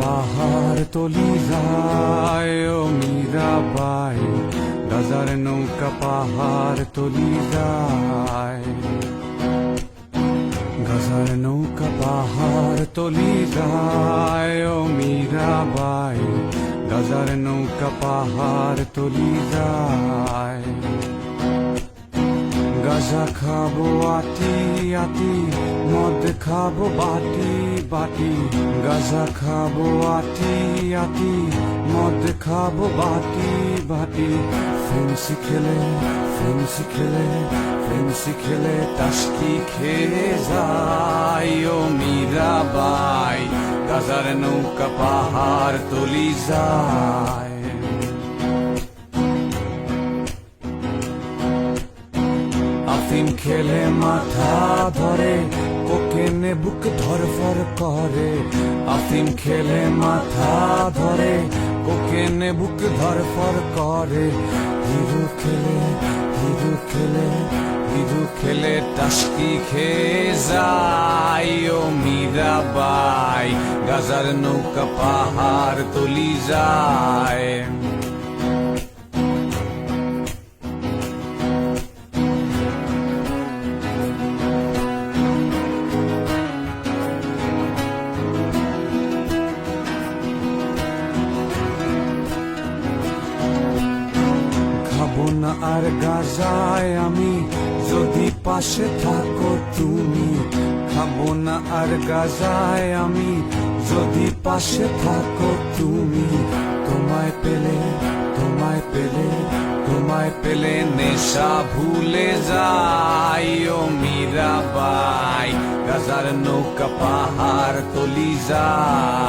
পাহাড় তলি যায় ও মীরা বাই রাজার নৌকা পাহাড় তলি যায়। গাজার নৌকা পাহাড় তলি যায় ও মীরা বাই গাজার নৌকা পাহাড় তলি যায়। গাজা খাব আটি আটি, মদ খাব বাটি বাটি। গাজা খাব আটি আটি, মদ খাব বাটি বাটি। ফেন্সি খেলে ফেন্সি খেলে ফেন্সি খেলে টাস্কি খেয়ে যাই ও মীরাবাই। গাজার নৌকা পাহাড় তলি যায়। আফিম খেলে মাথা ধরে, কোকেনে বুক ধরফর করে। আফিম খেলে মাথা ধরে, কোকেনে বুক ধরফর করে। হিরু খেলে হিরু খেলে হিরু খেলে টাস্কি খেয়ে যায় ও মীরাবাই গাজার নৌকা পাহাড় তলি যায়। খাব না আর গাজায় আমি যদি পাশে থাকো তুমি, খাব না আর গাজায় আমি যদি পাশে থাকো তুমি। তোমায় পেলে তোমায় পেলে তোমায় পেলে নেশা ভুলে যাই ও মীরাবাই গাজার নৌকা পাহাড় তলি যায়।